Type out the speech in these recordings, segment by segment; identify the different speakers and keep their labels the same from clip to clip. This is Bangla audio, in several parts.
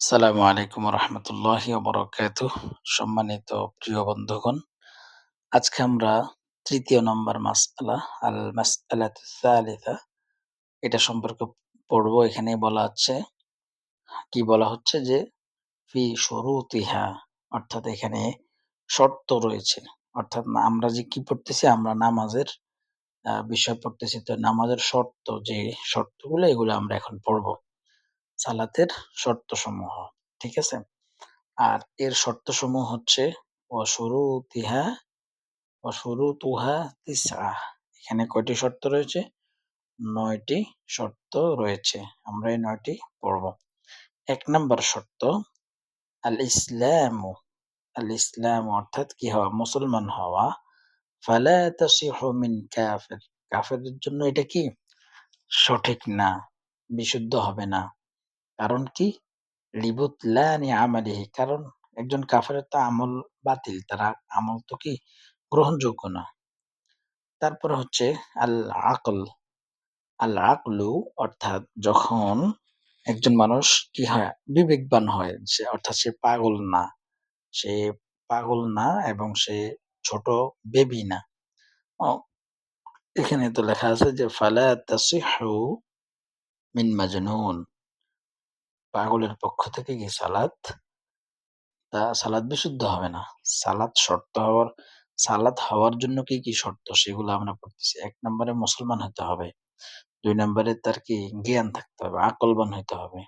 Speaker 1: সালামু আলাইকুম রহমতুল্লাহ বরকাত। সম্মানিত প্রিয় বন্ধুগণ, আজকে আমরা তৃতীয় নম্বর মাসআলা, আল মাসআলা এটা সম্পর্কে পড়ব এখানে বলা হচ্ছে, কি বলা হচ্ছে যে, ফি শুরুতিহা, অর্থাৎ এখানে শর্ত রয়েছে। অর্থাৎ আমরা যে কি পড়তেছি, আমরা নামাজের বিষয় পড়তেছি, তো নামাজের শর্ত, যে শর্তগুলো, এগুলো আমরা এখন পড়ব। সালাতের শর্তসমূহ, ঠিক আছে? আর এর শর্তসমূহ হচ্ছে অশুরুতিহা অশুরুতুহা তিসা এখানে কয়টি শর্ত রয়েছে? নয়টি শর্ত রয়েছে। আমরা এই নয়টি পড়ব। এক নম্বর শর্ত আল ইসলাম আল ইসলাম অর্থাৎ কি হওয়া? মুসলমান হওয়া। ফালা তাসিহু কাফির কাফেরদের জন্য এটা কি? সঠিক না, বিশুদ্ধ হবে না। কারণ কি? লিবুতলানি আমালিহি, কারণ একজন কাফেরের তো আমল বাতিল, তারা আমল তো কি? গ্রহণযোগ্য না। তারপর হচ্ছে আল আকল। আল আকলু অর্থাৎ যখন একজন মানুষ কি হয়? বিবেকবান হয়। সে অর্থাৎ সে পাগল না। সে পাগল না এবং সে ছোট বেবি না। এখানে তো লেখা আছে যে, ফালা তাসিহু মিন মাজনুন। পাগলের পক্ষ থেকে কি সালাদ? তা সালাদ বিশুদ্ধ হবে না। সালাদ শর্ত হওয়ার, সালাদ হওয়ার জন্য কি কি শর্ত? সেগুলো আমরা পড়তেছি। এক নম্বরে মুসলমান হতে হবে। দুই নম্বরে তার কি জ্ঞান থাকতে হবে, আকলবান হইতে হবে।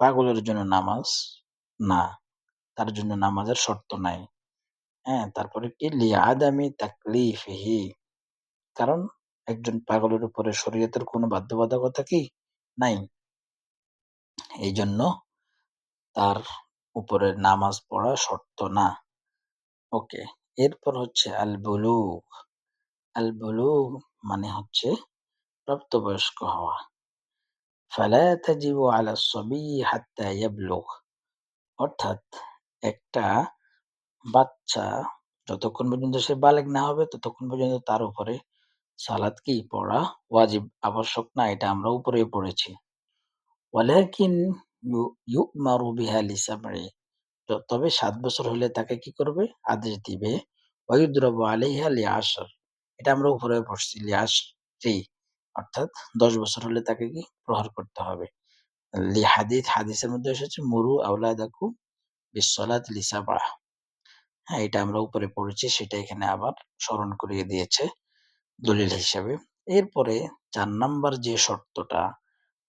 Speaker 1: পাগলের জন্য নামাজ? না। তার জন্য নামাজের শর্ত নাই। হ্যাঁ তারপরে কি? লিয়াদামি তাকলিফিহি। কারণ একজন পাগলের উপরে শরীয়তের কোনো বাধ্যবাধকতা কি? নাই। এই জন্য তার উপরে নামাজ পড়া শর্ত না। ওকে, এরপর হচ্ছে আল বুলুগ আল বুলুগ মানে হচ্ছে প্রাপ্তবয়স্ক হওয়া। ফালা তাজিবু আলা সবি হাত্তা অর্থাৎ একটা বাচ্চা যতক্ষণ পর্যন্ত সে বালেগ না হবে, ততক্ষণ পর্যন্ত তার উপরে সালাত কি পড়া ওয়াজিব, আবশ্যক না, এটা আমরা উপরে পড়েছি। ওয়ালাকিন ইউ- ইউমারু বিহা ত- তবে সাত বছর হলে তাকে কি করবে? আদেশ দিবে। ওয়ুদ্রবু আলাইহা লিআশর। এটা আমরা উপরে পড়ছি, লিআশরি। অর্থাৎ দশ বছর হলে তাকে কি? প্রহার করতে হবে। লি হাদিস, হাদিসের মধ্যে এসেছে, মুরু আওলাদাকুম বিসসালাত লিসাবআ হ্যাঁ এটা আমরা উপরে পড়েছি, সেটা এখানে আবার স্মরণ করিয়ে দিয়েছে দলিল হিসাবে। এরপরে চার নাম্বার যে শর্তটা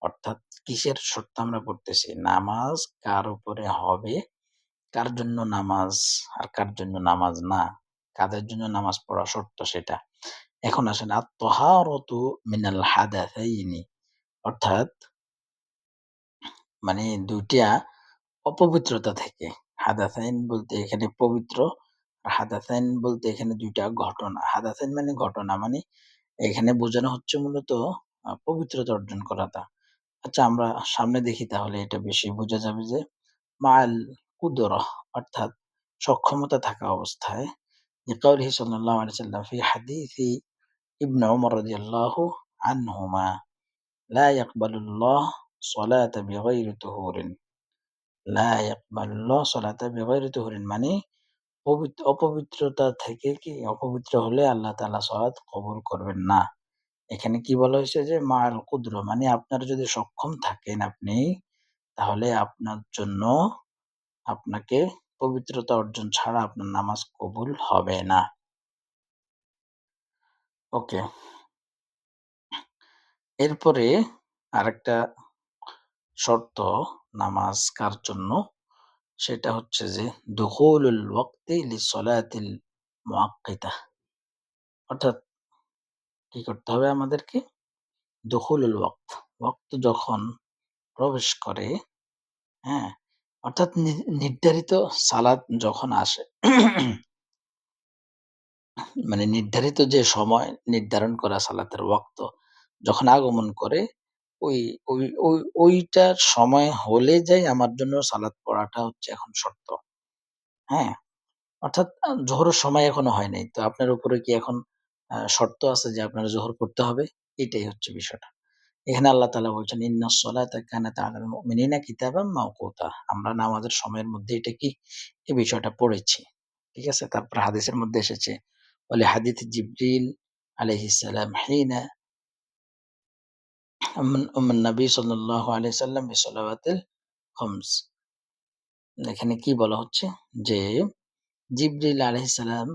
Speaker 1: অর্থাৎ কিসের শর্ত আমরা পড়তেছি? নামাজ কার উপরে হবে? কার জন্য নামাজ আর কার জন্য নামাজ না? কাদের জন্য নামাজ পড়া শর্ত সেটা? এখন আসেন আত্মহারতু মিনাল হাদাথাইনি অর্থাৎ মানে দুইটা অপবিত্রতা থেকে। হাদাসাইন বলতে এখানে পবিত্র, আর হাদাসাইন বলতে এখানে দুইটা ঘটনা। হাদাসাইন মানে ঘটনা মানে এখানে বোঝানো হচ্ছে মূলত পবিত্রতা অর্জন করাটা। আচ্ছা আমরা সামনে দেখি তাহলে এটা বেশি বোঝা যাবে যে মাল কুদরহ অর্থাৎ সক্ষমতা থাকা অবস্থায় লিকাউলিহি সাল্লাল্লাহু আলাইহি সাল্লাম ফি হাদিসি ইবনে ওমর রাদিয়াল্লাহু আনহুমা, লা ইয়াকবালুল্লাহ সলাতা বিগাইরি তুহুরিন। লা ইয়াকবালুল্লাহ সলাতা বিগাইরি তুহুরিন মানে অপবিত্রতা থেকে কি? অপবিত্র হলে আল্লাহ তাআলা সালাত কবুল করবেন না। এখানে কি বলা হয়েছে যে মাল কুদ্র মানে আপনার যদি সক্ষম থাকেন আপনি, তাহলে আপনার জন্য আপনাকে পবিত্রতা অর্জন ছাড়া আপনার নামাজ কবুল হবে না। ওকে। এরপরে আরেকটা শর্ত নামাজ কার জন্য? সেটা হচ্ছে যে, দুখুলুল ওয়াক্তি লিসলাতিল মুআক্কিতা অর্থাৎ কি করতে হবে আমাদেরকে? দুখুলুল ওয়াক্ত। ওয়াক্ত যখন প্রবেশ করে হ্যাঁ অর্থাৎ নির্ধারিত সালাত যখন আসে মানে নির্ধারিত যে সময় নির্ধারণ করা সালাতের ওয়াক্ত যখন আগমন করে, ওই ওই ওই, ওইটার সময় হলে যাই আমার জন্য সালাত পড়াটা হচ্ছে এখন শর্ত। হ্যাঁ অর্থাৎ জোহরের সময় এখনও হয় নাই। তো আপনার উপরে কি এখন শর্ত আছে যে আপনার জোহর পড়তে হবে? এটাই হচ্ছে বিষয়টা। এখানে আল্লাহ তাআলা বলছেন ইন্নাস সালাতা কানাত আলাল কিতাবাম মাওকুতা। আমরা নামাজের সময়ের মধ্যে এটা কি? এই বিষয়টা পড়েছি। ঠিক আছে? তারপর হাদিসের মধ্যে এসেছে, বলে হাদিস জিবরিল আলাইহিস সালাম হিনা নবী সাল্লাল্লাহু আলাইহি সাল্লাম বিসলাওয়াতিল খামস। এখানে কি বলা হচ্ছে? যে জিবরিল আলাইহিস সালাম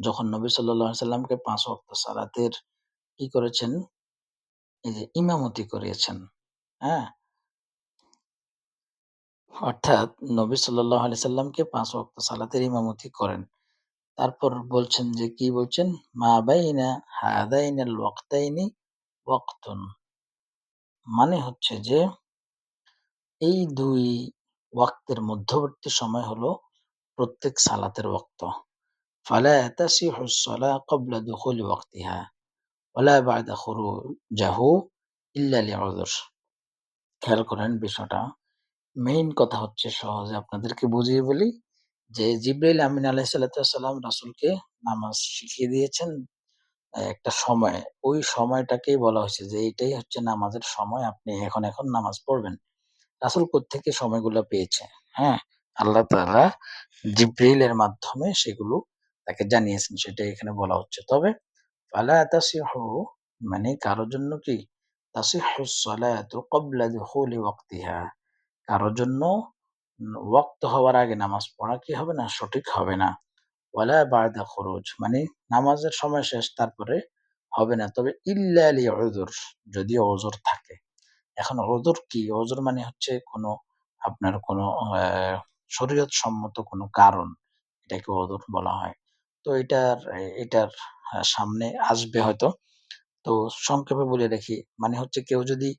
Speaker 1: যখন নবী আলাইহি সাল্লামকে পাঁচ ওয়াক্ত সালাতের কি করেছেন? এই যে ইমামতি করিয়েছেন হ্যাঁ? অর্থাৎ নবী সাল্লাল্লাহু আলাইহি সাল্লামকে পাঁচ ওয়াক্ত সালাতের ইমামতি করেন। তারপর বলছেন যে কি বলছেন? মা বাইনা হাদাইনাল ওয়াক্তাইনি ওয়াক্তুন। মানে হচ্ছে যে এই দুই ওয়াক্তের মধ্যবর্তী সময় হলো প্রত্যেক সালাতের ওয়াক্ত। ফালা তাসিহু الصلاة قبل دخول وقتها ولا بعد خروجه إلا لعذر খেয়াল করেন বিষয়টা মেইন কথা হচ্ছে সহজে আপনাদেরকে বুঝিয়ে বলি যে জিব্রাইল আমিন আলাইহিসসালাম রাসূলকে নামাজ শিখিয়ে দিয়েছেন আহ, একটা সময় ওই সময়টাকেই বলা হয়েছে যে এইটাই হচ্ছে নামাজের সময় আপনি এখন এখন নামাজ পড়বেন রাসূল থেকে সময়গুলো পেয়েছে হ্যাঁ আল্লাহ তাআলা জিব্রাইলের মাধ্যমে সেগুলো তাকে জানিয়েছেন সেটা এখানে বলা হচ্ছে। তবে মানে কারোর জন্য কি? কারোর জন্য ওয়াক্ত হওয়ার আগে নামাজ পড়া কি হবে না? সঠিক হবে না। ওয়ালা বায়দা খরচ মানে নামাজের সময় শেষ, তারপরে হবে না। তবে ইল্লা উযুর, যদি ওজোর থাকে। এখন ওজোর কি? ওজোর মানে হচ্ছে কোনো আপনার কোনো শরীয়ত সম্মত কোনো কারণ, এটাকে ওজোর বলা হয়। তো এটার এটার সামনে আসবে হয়তো। তো সংক্ষেপে বলে রাখি মানে হচ্ছে কেউ যদি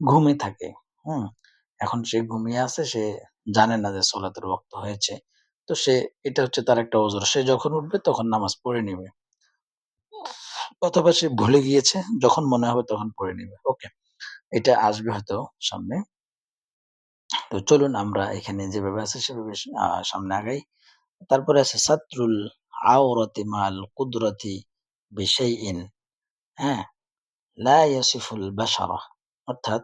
Speaker 1: ঘুমে থাকে, হুম, এখন সে ঘুমিয়ে আছে, সে জানে না যে সলাতের ওয়াক্ত হয়েছে। তো সে, এটা হচ্ছে তার একটা ওজোর। সে যখন উঠবে তখন নামাজ পড়ে নিবে। অথবা সে ভুলে গিয়েছে, যখন মনে হবে তখন পড়ে নিবে। ওকে, এটা আসবে হয়তো সামনে। তো চলুন আমরা এখানে যেভাবে আছে সেভাবে সামনে আগাই। তারপরে আছে সাত্রুল আওরাতি মাল কুদরতি বিশাইইন হ্যাঁ লা ইয়াসিফুল বাশারা অর্থাৎ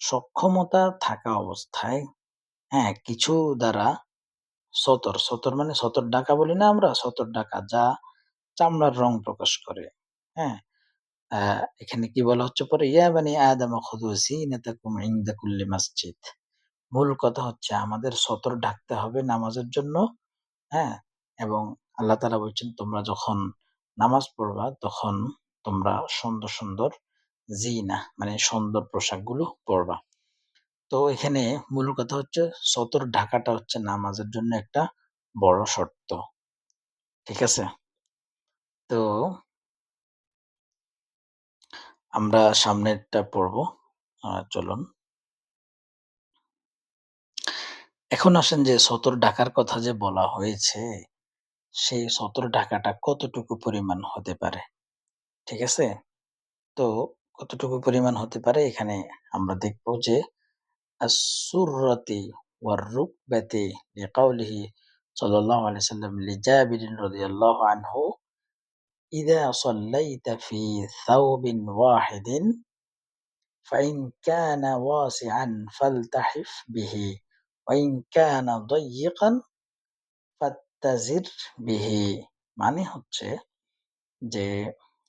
Speaker 1: সক্ষমতা থাকা অবস্থায় হ্যাঁ কিছু দ্বারা সতর সতর মানে সতর ডাকা বলি না আমরা, সতর ডাকা, যা চামড়ার রং প্রকাশ করে। হ্যাঁ এখানে কি বলা হচ্ছে পরে? ইয়া বানি আদম খুদু জিনাতাকুম ইনদা কুল্লি মসজিদ। মূল কথা হচ্ছে আমাদের সতর ঢাকতে হবে নামাজের জন্য হ্যাঁ এবং আল্লাহ তালা বলছেন, তোমরা যখন নামাজ পড়বা, তখন তোমরা সুন্দর সুন্দর জিনা মানে সুন্দর পোশাকগুলো পরবা। তো এখানে মূল কথা হচ্ছে, সতর ঢাকাটা হচ্ছে নামাজের জন্য একটা বড় শর্ত। ঠিক আছে? তো আমরা সামনেরটা পড়ব। চলুন। এখন আসেন যে সতর ঢাকার কথা যে বলা হয়েছে সেই সতর ঢাকাটা কতটুকু পরিমাণ হতে পারে ঠিক আছে তো কতটুকু পরিমাণ হতে পারে এখানে আমরা দেখব যে আসুরতি ওয়াররুকবাতি লিকাউলিহি সাল্লাল্লাহু আলাইহি সাল্লাম লিজাবির রাদিয়াল্লাহু আনহু إذا صليت في ثوب واحد فإن كان واسعا فالتحف به وإن كان ضيقا ফাত্তাজির বিহি মানে হচ্ছে যে,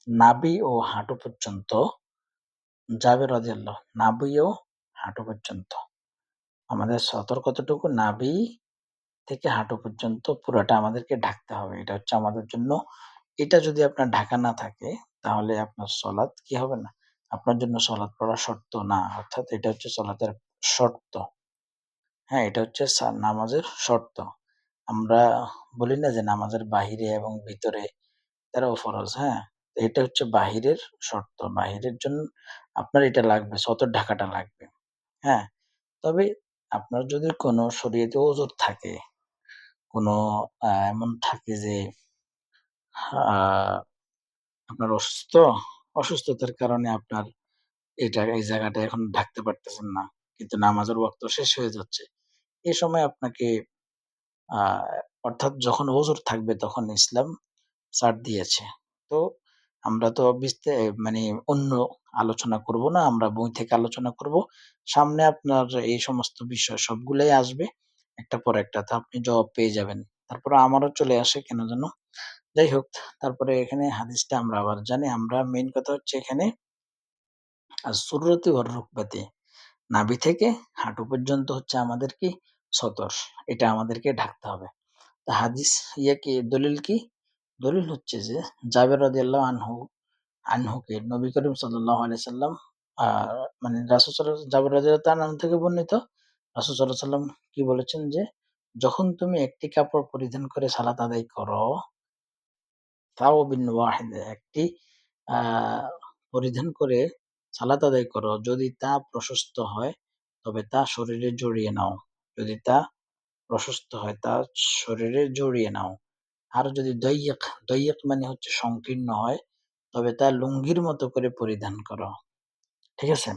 Speaker 1: নাবি ও হাঁটু পর্যন্ত যাবে রাদিয়াল্লাহ নাবি ও হাঁটু পর্যন্ত। আমাদের সতর কতটুকু? নাবি থেকে হাঁটু পর্যন্ত পুরোটা আমাদেরকে ঢাকতে হবে। এটা হচ্ছে আমাদের জন্য। এটা যদি আপনার ঢাকা না থাকে, তাহলে আপনার সলাদ কি হবে না? আপনার জন্য সলাদ পড়া শর্ত না। অর্থাৎ এটা হচ্ছে সলাতের শর্ত। হ্যাঁ এটা হচ্ছে নামাজের শর্ত। আমরা বলি না যে নামাজের বাহিরে এবং ভিতরে তারাও ফরজ হ্যাঁ? এটা হচ্ছে বাহিরের শর্ত। বাহিরের জন্য আপনার এটা লাগবে সতর ঢাকাটা লাগবে হ্যাঁ? তবে আপনার যদি কোনো শরীয়তে ওজোর থাকে, কোনো এমন থাকে যে আপনার অসুস্থ, অসুস্থতার কারণে আপনার এটা, এই জায়গাটা এখন ঢাকতে পারতেছেন না, কিন্তু নামাজের ওয়াক্ত শেষ হয়ে যাচ্ছে। এই সময় আপনাকে অর্থাৎ যখন ওজোর থাকবে তখন ইসলাম ছাড় দিয়েছে তো আমরা তো বিস্তে মানে অন্য আলোচনা করব না। আমরা বই থেকে আলোচনা করব। সামনে আপনার এই সমস্ত বিষয় সবগুলাই আসবে। একটার পর একটা। তো আপনি জবাব পেয়ে যাবেন। তারপরে আমারও চলে আসে কেন যেন। যাই হোক, তারপরে এখানে হাদিসটা আমরা আবার জানি। আমরা মেইন কথা হচ্ছে এখানে আর-সুররতি ওয়ার-রুকবাতি। নাভি থেকে হাঁটু পর্যন্ত হচ্ছে আমাদের কি? সতর। এটা আমাদেরকে ঢাকতে হবে। তো হাদিস ইয়ে কি দলিল কি? দলিল হচ্ছে যে জাবের রাদিয়াল্লাহু আনহু আনহুকে নবী করিম আলাইহি সাল্লাম মানে রাসূল জাবের রাদিয়াল্লাহু তাআলা আনহু থেকে বর্ণিত রাসূল আলাইহি সাল্লাম কি বলেছেন যে, "যখন তুমি একটি কাপড় পরিধান করে সালাত আদায় করো" "সাওবিন ওয়াহিদ" একটি পরিধান করে সালাত আদায় করো। যদি তা প্রশস্ত হয় তবে তা শরীরে জড়িয়ে নাও। যদি তা প্রশস্ত হয়, তা শরীরে জড়িয়ে নাও। আর যদি দৈয়ক দৈয়ক মানে হচ্ছে সংকীর্ণ হয়, তবে তা লুঙ্গির মতো করে পরিধান করো। ঠিক আছে?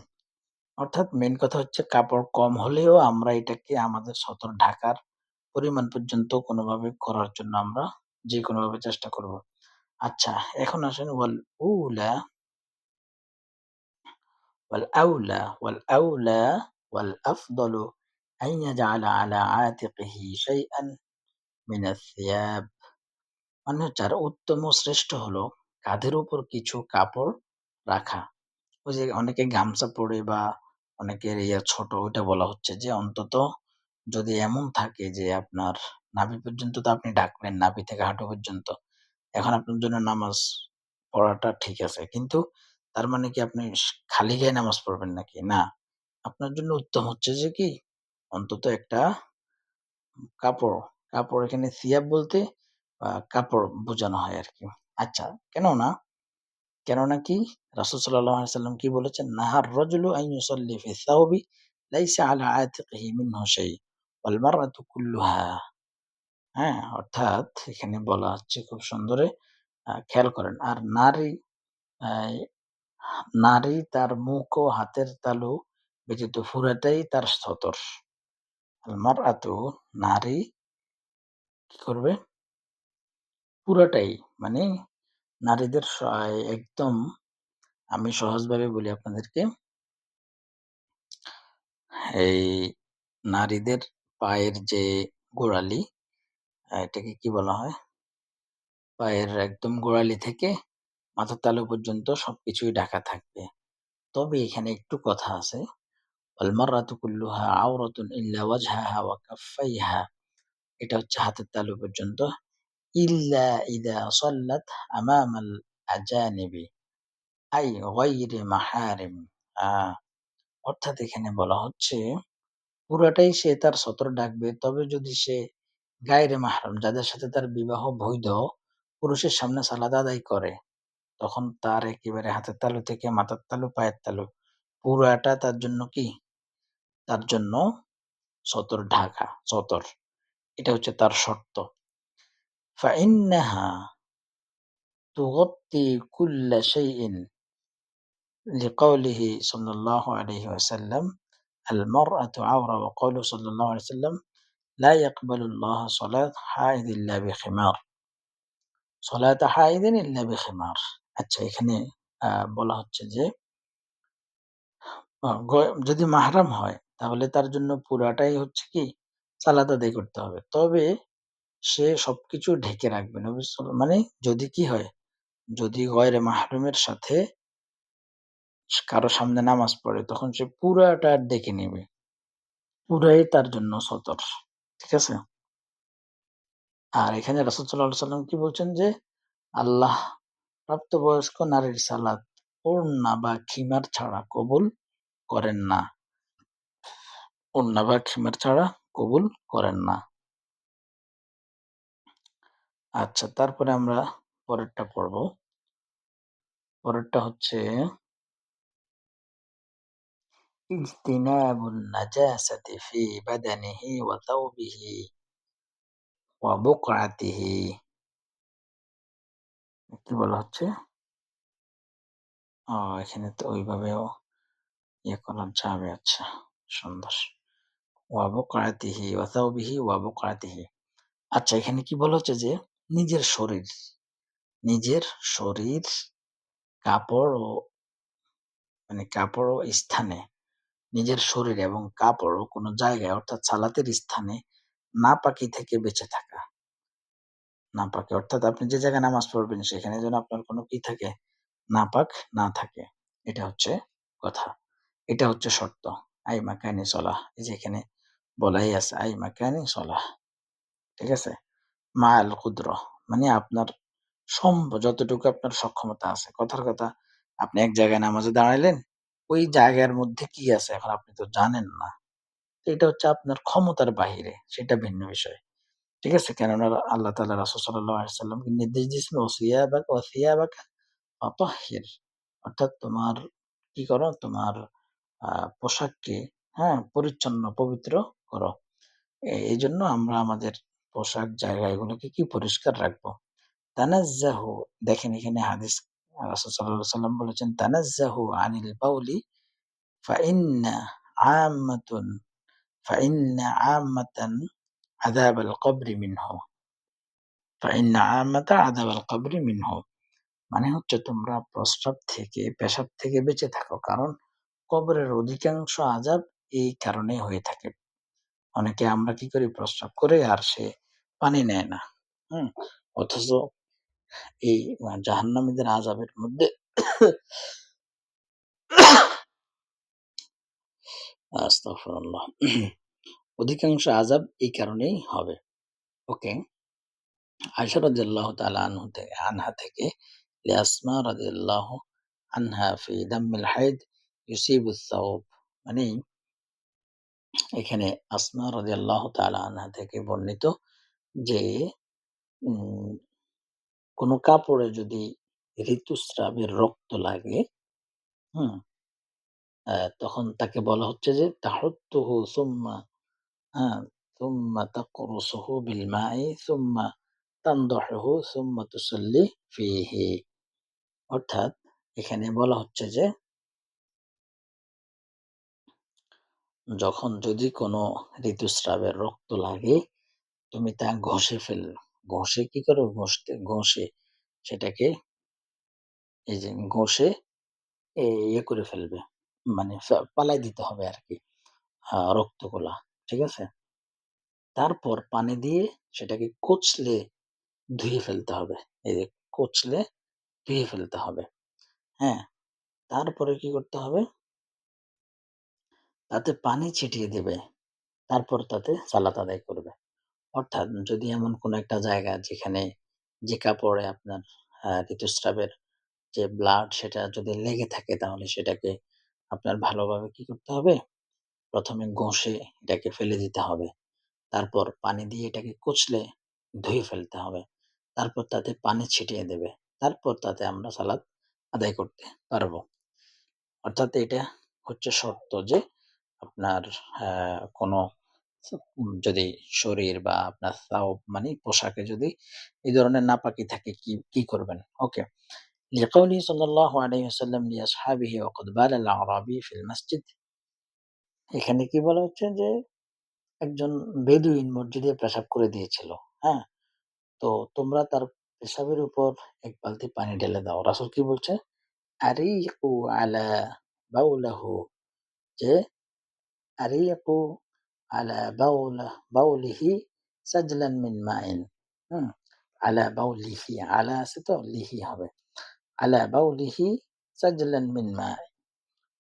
Speaker 1: অর্থাৎ মেন কথা হচ্ছে কাপড় কম হলেও আমরা এটাকে আমাদের সতর ঢাকার পরিমাণ পর্যন্ত কোনোভাবে করার জন্য আমরা যে কোনোভাবে চেষ্টা করব। আচ্ছা এখন আসেন ওয়াল উলা, ওয়াল আউলা ওয়াল আউলা, ওয়াল আফদলু। أن يجعل على عاتقه شيئا من الثياب মানে হচ্ছে আর উত্তম ও শ্রেষ্ঠ হলো কাঁধের উপর কিছু কাপড় রাখা। ওই যে অনেকে গামছা পরে বা অনেকের ইয়া ছোট ওইটা বলা হচ্ছে যে অন্তত যদি এমন থাকে যে আপনার নাভি পর্যন্ত তো আপনি ঢাকবেন নাভি থেকে হাঁটু পর্যন্ত। এখন আপনার জন্য নামাজ পড়াটা ঠিক আছে। কিন্তু তার মানে কি আপনি স খালি গায়ে নামাজ পড়বেন নাকি? না। আপনার জন্য উত্তম হচ্ছে যে কি অন্তত একটা কাপড়, কাপড় এখানে সিয়াব বলতে কাপড় বোঝানো হয় আর কি আচ্ছা কেননা, কেননা কি রাসূল আলাইহি সাল্লাম কি বলেছেন? নাহার রাজুলু আন ইউসাল্লি ফি সাওবি লাইসা আলা আতিকিহি মিনহু শাই ওয়াল মারআতু কুল্লুহা। হ্যাঁ? অর্থাৎ এখানে বলা হচ্ছে খুব সুন্দরে খেয়াল করেন। আর নারী নারী তার মুখ ও হাতের তালু ব্যতীত পুরাটাই তার সতর। আল মারআতু নারী কি করবে? পুরাটাই মানে নারীদের একদম আমি সহজভাবে বলি আপনাদেরকে এই নারীদের পায়ের যে গোড়ালি এটাকে কি বলা হয়? পায়ের একদম গোড়ালি থেকে মাথার তালু পর্যন্ত সবকিছুই ঢাকা থাকবে। তবে এখানে একটু কথা আছে। ওয়াল মারআতু কুল্লুহা আওরাতুন ইল্লা ওয়াজহাহা ওয়া কাফাইহা। এটা হচ্ছে হাতের তালু পর্যন্ত। ইল্লা ইযা সাল্লাত আমামাল আজানিবি আই গায়রি মাহারিম। অর্থাৎ এখানে বলা হচ্ছে পুরাটাই সে তার সতর ডাকবে তবে যদি সে গায়রে মাহরাম যাদের সাথে তার বিবাহ বৈধ পুরুষের সামনে সালাত আদায় করে, তখন তার একেবারে হাতের তালু থেকে মাথার তালু, পায়ের তালু পুরাটা তার জন্য কি? তার জন্য সতর ঢাকা, সতর। এটা হচ্ছে তার শর্ত। فإنها تغطي كل شيء لقوله صلى الله عليه وسلم المرأة عورة وقوله صلى الله عليه وسلم لا يقبل الله صلاة حائض إلا بخمار صلاة حائض إلا بخمار আচ্ছা এখানে আ বলা হচ্ছে যে আ গ যদি মাহরাম হয় তাহলে তার জন্য পুরাটাই হচ্ছে কি সালাত আদায় করতে হবে। তবে সে সবকিছু ঢেকে রাখবে। নবী মানে যদি কি হয়? যদি গয়রে মাহরুমের সাথে কারও সামনে নামাজ পড়ে তখন সে পুরাটা ডেকে নেবে পুরাই তার জন্য সতর। ঠিক আছে? আর এখানে রাসূল সাল্লাল্লাহু সাল্লাম কি বলছেন যে, আল্লাহ প্রাপ্তবয়স্ক নারীর সালাত ওড়না বা খিমার ছাড়া কবুল করেন না। ওড়না বা খিমার ছাড়া কবুল করেন না। আচ্ছা তারপরে আমরা পরেরটা পড়ব। পরেরটা হচ্ছে থাওবিহি কি বলা হচ্ছে? এখানে তো ওইভাবেও ইয়ে করা যাবে আচ্ছা সুন্দর। আচ্ছা এখানে কি বলা হচ্ছে যে নিজের শরীর, নিজের শরীর কাপড় ও মানে কাপড় ও স্থানে নিজের শরীর এবং কাপড় ও কোনো জায়গায় অর্থাৎ সালাতের স্থানে নাপাকি থেকে বেঁচে থাকা। নাপাকি অর্থাৎ আপনি যে জায়গায় নামাজ পড়বেন সেখানে যেন আপনার কোনো কি থাকে? নাপাক না থাকে। এটা হচ্ছে কথা। এটা হচ্ছে শর্ত। আই মাকানি সলাহ। এই যে এখানে বলাই আছে আই মাকানি সলাহ। ঠিক আছে? মা আল কুদরহ মানে আপনার সম্ভব যতটুকু আপনার সক্ষমতা আছে। কথার কথা আপনি এক জায়গায় নামাজে দাঁড়াইলেন, ওই জায়গার মধ্যে কি আছে এখন আপনি তো জানেন না। এটা হচ্ছে আপনার ক্ষমতার বাহিরে, সেটা ভিন্ন বিষয়। ঠিক আছে? কেননা আল্লাহ তাআলা রাসূল ওয়াসাল্লামকে নির্দেশ দিয়েছেন ওয়াসিয়াবাকা ওয়াসিয়াবাকা ফাতাহহির অর্থাৎ তোমার কি করো? তোমার আ পোশাককে হ্যাঁ, পরিচ্ছন্ন পবিত্র করো। এ এজন্য আমরা আমাদের পোশাক জায়গা এগুলোকে কি পরিষ্কার রাখব। তানাজ্জাহু, দেখেন এখানে হাদিস ওয়াসাল্লাম বলেছেন, তানাজ্জাহু আনিল বাউলি। মানে হচ্ছে তোমরা প্রস্রাব থেকে, পেশাব থেকে বেঁচে থাকো। কারণ কবরের অধিকাংশ আযাব এই কারণেই হয়ে থাকে। অনেকে আমরা কি করি প্রস্রাব করে আর সে পানি নেয় না। হুম? অথচ এই জাহান্নামীদের আযাবের মধ্যে। অধিকাংশ আযাব এই কারণেই হবে। ওকে। আয়েশা রাদিয়াল্লাহু তাআলা আনহু থেকে আনহা মানে এখানে আসমা রাদিয়াল্লাহু তাআলা আনহা থেকে বর্ণিত যে কোন কাপড়ে যদি ঋতুস্রাবের রক্ত লাগে, হুম? তখন তাকে বলা হচ্ছে যে তাহুত্তুহু সুম্মা হ্যাঁ, সুম্মা তাকরুসুহু বিল মাই সুম্মা তানদাহুহু সুম্মা তুসাল্লি ফিহি। অর্থাৎ এখানে বলা হচ্ছে যে যখন যদি কোনো ঋতুস্রাবের রক্ত লাগে, তুমি তা ঘষে ফেলল। ঘষে কি করো? ঘষতে ঘষে সেটাকে এই যে ঘষে ইয়ে করে ফেলবে। মানে ফা পালায় দিতে হবে আরকি আ রক্তগুলা। ঠিক আছে? তারপর পানি দিয়ে সেটাকে কচলে ধুয়ে ফেলতে হবে। এই যে কচলে ধুয়ে ফেলতে হবে। হ্যাঁ? তারপরে কি করতে হবে? তাতে পানি ছিটিয়ে দেবে তারপর তাতে সালাত আদায় করবে। অর্থাৎ যদি এমন কোনো একটা জায়গা যেখানে যে কাপড়ে আপনার ঋতুস্রাবের যে ব্লাড সেটা যদি লেগে থাকে তাহলে সেটাকে আপনার ভালোভাবে কি করতে হবে? ১ম এ ঘষে এটাকে ফেলে দিতে হবে। তারপর পানি দিয়ে এটাকে কচলে ধুয়ে ফেলতে হবে। তারপর তাতে পানি ছিটিয়ে দেবে। তারপর তাতে আমরা সালাত আদায় করতে পারব। অর্থাৎ এটা হচ্ছে শর্ত যে আপনার আ কোনো যদি শরীর বা আপনার মানে পোশাকে যদি এই ধরনের নাপাকি থাকে কি, কি করবেন? ওকে। ওয়াকাদ বালা আল-আ'রাবি ফিল মাসজিদ এখানে কি বলা হচ্ছে যে একজন বেদুইন মসজিদে পেশাব করে দিয়েছিল। হ্যাঁ? তো তোমরা তার পেশাবের উপর এক বালতি পানি ঢেলে দাও। রাসূল কি বলছে? আরিকু আলা বাওলাহু যে আরিকু আলা বাওলা বাওলিহি সাজলান মিন মাইন। হুম? আলা বাওলিহি আলা আছে তো লিহি হবে। আলা বাওলিহি সাজলান মিন মা।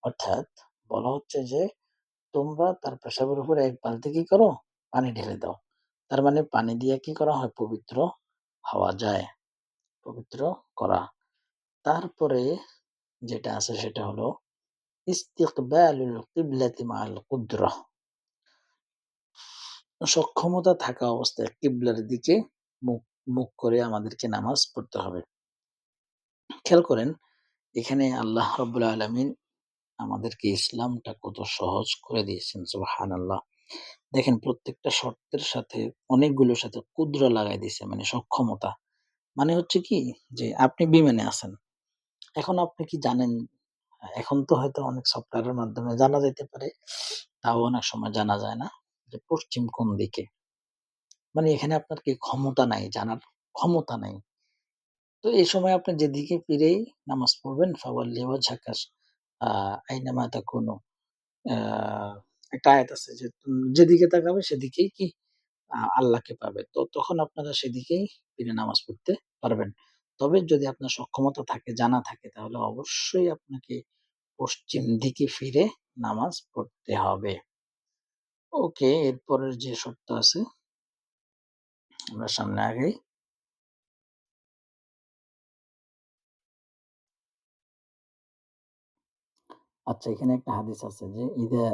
Speaker 1: অর্থাৎ বলা হচ্ছে যে, তোমরা তার পেশাবের উপরে এক বালতি কি করো? পানি ঢেলে দাও। তার মানে পানি দিয়ে কি করা হয়? পবিত্র হওয়া যায়। পবিত্র করা। তারপরে যেটা আছে সেটা হলো ইস্তিকবালুল কিবলাতি মাআল কুদরাহ। সক্ষমতা থাকা অবস্থায় কিবলার দিকে মুখ মুখ করে আমাদেরকে নামাজ পড়তে হবে। খেয়াল করেন, এখানে আল্লাহ রাব্বুল আলামিন আমাদেরকে ইসলামটা কত সহজ করে দিয়েছেন, সুবহানাল্লাহ। দেখেন, প্রত্যেকটা শর্তের সাথে অনেকগুলোর সাথে কুদরা লাগাই দিছে মানে সক্ষমতা। মানে হচ্ছে কি, যে আপনি বিমানে আছেন। এখন আপনি কি জানেন এখন তো হয়তো অনেক সফটওয়্যারের মাধ্যমে জানা যাইতে পারে। তাও অনেক সময় জানা যায় না যে পশ্চিম কোন দিকে। মানে এখানে আপনার কি ক্ষমতা নাই, জানার ক্ষমতা নাই। তো এই সময় আপনি যেদিকে ফিরেই নামাজ পড়বেন ফাওয়াল্লি ওয়াজহাকা আ আইনামা তাকুনু আ একটা আয়াত আছে যে যেদিকে তাকাবে সেদিকেই কি আল্লাহকে পাবে। তো তখন আপনারা সেদিকেই ফিরে নামাজ পড়তে পারবেন। তবে যদি আপনার সক্ষমতা থাকে, জানা থাকে তাহলে অবশ্যই আপনাকে পশ্চিম দিকে ফিরে নামাজ পড়তে হবে। ওকে, এরপরের যে শর্ত আছে আমরা সামনে আগাই। আচ্ছা এখানে একটা হাদিস আছে যে ইদা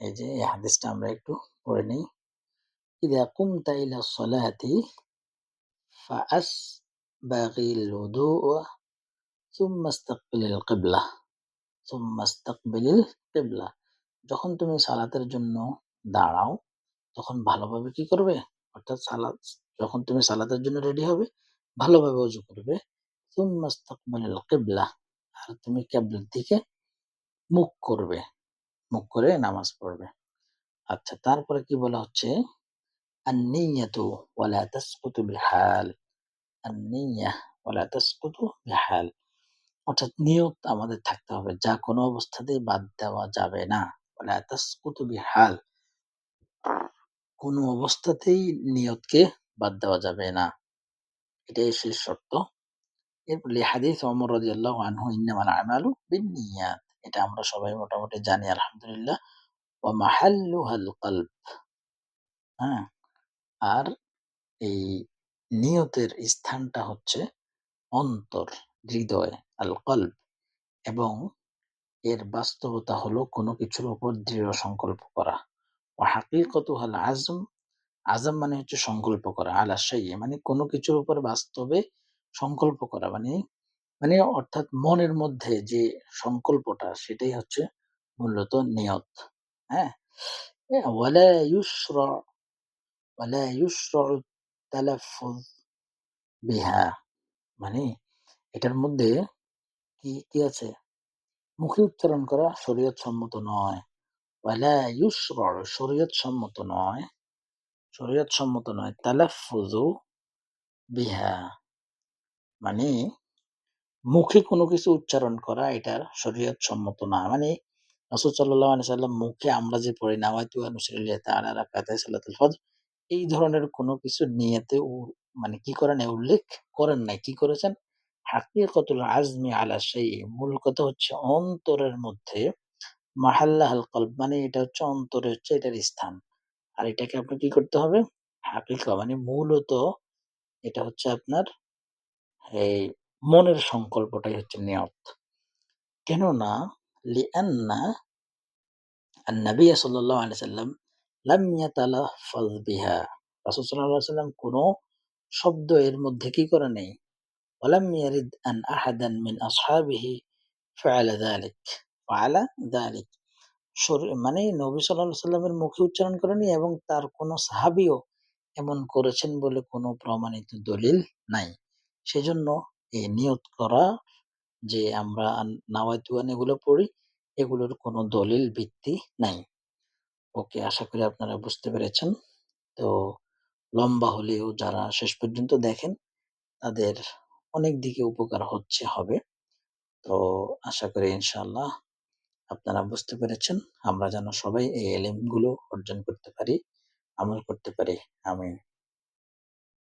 Speaker 1: এই যে এই হাদিসটা আমরা একটু পড়ে নিই ইদা কুমতা ইলা সলাতি ফাআসবাগিল উদু'a সুম্মা ইস্তাকবিলিল কিবলা সুম্মা ইস্তাকবিলিল কিবলা যখন তুমি সালাতের জন্য দাঁড়াও, তখন ভালোভাবে কি করবে? অর্থাৎ সালাত, যখন তুমি সালাতের জন্য রেডি হবে, ভালোভাবে ওযু করবে। সুম্মা ইস্তাকবিলিল কিবলা আর তুমি কিবলার দিকে মুখ করবে। মুখ করে নামাজ পড়বে। আচ্ছা তারপরে কি বলা হচ্ছে? আন-নিয়্যাতু ওয়ালা তাসকুতু বিহাল। আন-নিয়্যাহ ওয়ালা তাসকুতু অর্থাৎ নিয়ত আমাদের থাকতে হবে। যা কোনো অবস্থাতেই বাদ দেওয়া যাবে না। ওয়ালা তাসকুতু বিহাল। কোনো অবস্থাতেই নিয়তকে বাদ দেওয়া যাবে না। এটাই শেষ শর্ত। এরপর হাদিস ওমর রাদিয়াল্লাহু আনহু, ইন্নামাল আমালু বিন্নিয়াত। এটা আমরা সবাই মোটামুটি জানি, আলহামদুলিল্লাহ। ওয়া মাহাল্লুহাল কলব। হ্যাঁ? আর এই নিয়তের স্থানটা হচ্ছে অন্তর, হৃদয়, আল কলব এবং এর বাস্তবতা হলো কোনো কিছুর উপর দৃঢ় সংকল্প করা। ওয়া হাকিকতুহাল আজম, আজম মানে হচ্ছে সংকল্প করা। আলা শাইইন মানে কোনো কিছুর উপর বাস্তবে সংকল্প করা মানে মানে অর্থাৎ মনের মধ্যে যে সংকল্পটা সেটাই হচ্ছে মূলত নিয়ত। হ্যাঁ? ওয়ালা ইউশরা ওয়ালা ইউশরা'উ তালাফফুজ বিহা মানে এটার মধ্যে কি, কি আছে? মুখে উচ্চারণ করা শরীয়ত সম্মত নয়। শরীয়ত সম্মত নয়। শরীয়ত সম্মত নয়। তালাফফুজু বিহা মানে মুখে কোনো কিছু উচ্চারণ করা এটা শরীয়ত সম্মত না। মানে সাল্লাল্লাহু আলাইহি সাল্লাম মুখে আমরা যে পড়ি নাওয়াইতু আন উসাল্লিয়া তাআলা রাকাতাই সালাতুল ফজর এই ধরনের কোনো কিছু নিয়তে মানে কি করেন উল্লেখ করেন নাই। কি করেছেন? হাকিকতুল আজমি আলা শাইইন মূল কথা হচ্ছে অন্তরের মধ্যে মাহাল্লাহাল কলব মানে এটা হচ্ছে অন্তরে হচ্ছে এটার স্থান। আর এটাকে আপনার কি করতে হবে? হাকিকা মানে মূলত এটা হচ্ছে আপনার এই মনের সংকল্পটাই হচ্ছে নিয়ত। কেননা, লিআন্না আন-নবী সাল্লাল্লাহু আলাইহি সাল্লাম লাম ইয়াতালাফাজ বিহা। রাসূল সাল্লাল্লাহু সাল্লাম কোনো শব্দ এর মধ্যে কি করে নেই মিন নবী সাল্লামের মুখে উচ্চারণ করেনি এবং তার কোনো সাহাবিও এমন করেছেন বলে কোনো প্রমাণিত দলিল নাই। সেজন্য এই নিয়ত করা যে আমরা আন এগুলো পড়ি, এগুলোর কোনো দলিল ভিত্তি নাই। ওকে আশা করি আপনারা বুঝতে পেরেছেন। তো লম্বা হলেও যারা শেষ পর্যন্ত দেখেন তাদের অনেক দিকে উপকার হচ্ছে হবে। তো আশা করি ইনশাল্লাহ আপনারা বুঝতে পেরেছেন। আমরা যেন সবাই এই এলিমগুলো অর্জন করতে পারি, আমল করতে পারি। আমিন।